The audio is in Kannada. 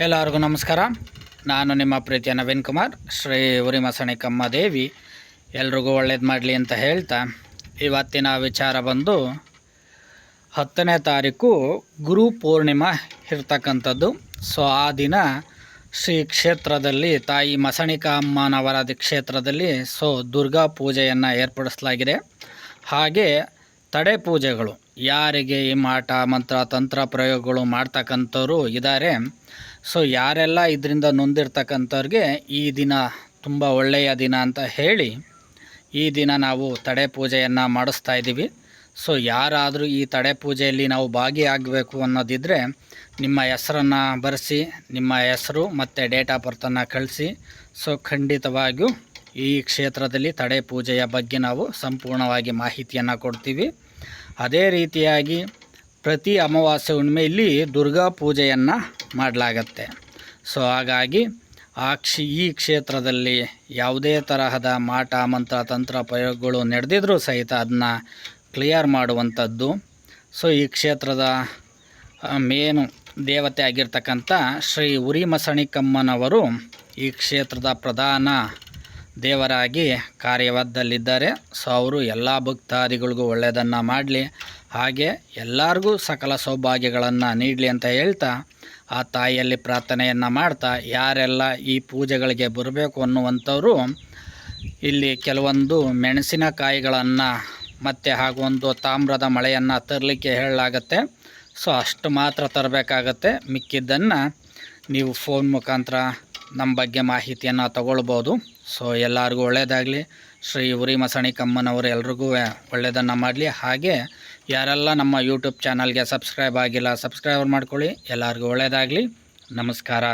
ಎಲ್ಲರಿಗೂ ನಮಸ್ಕಾರ. ನಾನು ನಿಮ್ಮ ಪ್ರೀತಿಯ ನವೀನ್ ಕುಮಾರ್. ಶ್ರೀ ಉರಿಮಸಣಿಕಮ್ಮ ದೇವಿ. ಎಲ್ರಿಗೂ ಒಳ್ಳೇದು ಮಾಡಲಿ ಅಂತ ಹೇಳ್ತಾ ಇವತ್ತಿನ ವಿಚಾರ ಬಂದು ಹತ್ತನೇ ತಾರೀಕು ಗುರು ಪೂರ್ಣಿಮಾ ಇರ್ತಕ್ಕಂಥದ್ದು. ಸೊ, ಆ ದಿನ ಶ್ರೀ ಕ್ಷೇತ್ರದಲ್ಲಿ ತಾಯಿ ಮಸಣಿಕ ಅಮ್ಮನವರ ಕ್ಷೇತ್ರದಲ್ಲಿ ಸೊ, ದುರ್ಗಾ ಪೂಜೆಯನ್ನು ಏರ್ಪಡಿಸಲಾಗಿದೆ. ಹಾಗೆ ತಡೆ ಪೂಜೆಗಳು, ಯಾರಿಗೆ ಈ ಮಾಟ, ಮಂತ್ರ, ತಂತ್ರ ಪ್ರಯೋಗಗಳು ಮಾಡ್ತಕ್ಕಂಥವ್ರು ಇದ್ದಾರೆ ಸೊ ಯಾರೆಲ್ಲ ಇದರಿಂದ ನೊಂದಿರ್ತಕ್ಕಂಥವ್ರಿಗೆ ಈ ದಿನ ತುಂಬ ಒಳ್ಳೆಯ ದಿನ ಅಂತ ಹೇಳಿ ಈ ದಿನ ನಾವು ತಡೆ ಪೂಜೆಯನ್ನು ಮಾಡಿಸ್ತಾ ಇದ್ದೀವಿ. ಸೊ ಯಾರಾದರೂ ಈ ತಡೆ ಪೂಜೆಯಲ್ಲಿ ನಾವು ಭಾಗಿಯಾಗಬೇಕು ಅನ್ನೋದಿದ್ದರೆ ನಿಮ್ಮ ಹೆಸರನ್ನು ಬರೆಸಿ, ನಿಮ್ಮ ಹೆಸರು ಮತ್ತು ಡೇಟ್ ಆಫ್ ಬರ್ತನ್ನು ಕಳಿಸಿ. ಸೊ ಖಂಡಿತವಾಗಿಯೂ ಈ ಕ್ಷೇತ್ರದಲ್ಲಿ ತಡೆ ಪೂಜೆಯ ಬಗ್ಗೆ ನಾವು ಸಂಪೂರ್ಣವಾಗಿ ಮಾಹಿತಿಯನ್ನು ಕೊಡ್ತೀವಿ. ಅದೇ ರೀತಿಯಾಗಿ ಪ್ರತಿ ಅಮಾವಾಸ್ಯೆ ಹುಣ್ಣಿಮೆಯಲ್ಲಿ ದುರ್ಗಾ ಪೂಜೆಯನ್ನು ಮಾಡಲಾಗತ್ತೆ. ಸೊ ಹಾಗಾಗಿ ಆ ಕ್ಷಿ ಈ ಕ್ಷೇತ್ರದಲ್ಲಿ ಯಾವುದೇ ತರಹದ ಮಾಟ, ಮಂತ್ರ, ತಂತ್ರ ಪ್ರಯೋಗಗಳು ನಡೆದಿದ್ರೂ ಸಹಿತ ಅದನ್ನ ಕ್ಲಿಯರ್ ಮಾಡುವಂಥದ್ದು. ಸೊ ಈ ಕ್ಷೇತ್ರದ ಮೇನು ದೇವತೆ ಆಗಿರ್ತಕ್ಕಂಥ ಶ್ರೀ ಉರಿಮಸಣಿಕಮ್ಮನವರು ಈ ಕ್ಷೇತ್ರದ ಪ್ರಧಾನ ದೇವರಾಗಿ ಕಾರ್ಯವದ್ದಲ್ಲಿದ್ದಾರೆ ಸೊ ಅವರು ಎಲ್ಲ ಭಕ್ತಾದಿಗಳಿಗೂ ಒಳ್ಳೆಯದನ್ನು ಮಾಡಲಿ. ಹಾಗೆ ಎಲ್ಲರಿಗೂ ಸಕಲ ಸೌಭಾಗ್ಯಗಳನ್ನು ನೀಡಲಿ ಅಂತ ಹೇಳ್ತಾ, ಆ ತಾಯಿಯಲ್ಲಿ ಪ್ರಾರ್ಥನೆಯನ್ನು ಮಾಡ್ತಾ, ಯಾರೆಲ್ಲ ಈ ಪೂಜೆಗಳಿಗೆ ಬರಬೇಕು ಅನ್ನುವಂಥವರು ಇಲ್ಲಿ ಕೆಲವೊಂದು ಮೆಣಸಿನಕಾಯಿಗಳನ್ನು ಮತ್ತು ಹಾಗೂ ಒಂದು ತಾಮ್ರದ ಮಳೆಯನ್ನು ತರಲಿಕ್ಕೆ ಹೇಳಲಾಗತ್ತೆ. ಸೊ ಅಷ್ಟು ಮಾತ್ರ ತರಬೇಕಾಗತ್ತೆ. ಮಿಕ್ಕಿದ್ದನ್ನು ನೀವು ಫೋನ್ ಮುಖಾಂತರ ನಮ್ಮ ಬಗ್ಗೆ ಮಾಹಿತಿಯನ್ನು ತಗೊಳ್ಬೋದು. ಸೊ ಎಲ್ಲರಿಗೂ ಒಳ್ಳೆಯದಾಗಲಿ ಶ್ರೀ ಉರಿ ಮಸಣಿ ಕಮ್ಮನವರು ಎಲ್ರಿಗೂ ಒಳ್ಳೆಯದನ್ನು ಮಾಡಲಿ. ಹಾಗೆ, ಯಾರೆಲ್ಲ ನಮ್ಮ ಯೂಟ್ಯೂಬ್ ಚಾನಲ್ಗೆ ಸಬ್ಸ್ಕ್ರೈಬ್ ಆಗಿಲ್ಲ ಸಬ್ಸ್ಕ್ರೈಬರ್ ಮಾಡ್ಕೊಳ್ಳಿ. ಎಲ್ಲರಿಗೂ ಒಳ್ಳೆಯದಾಗಲಿ ನಮಸ್ಕಾರ.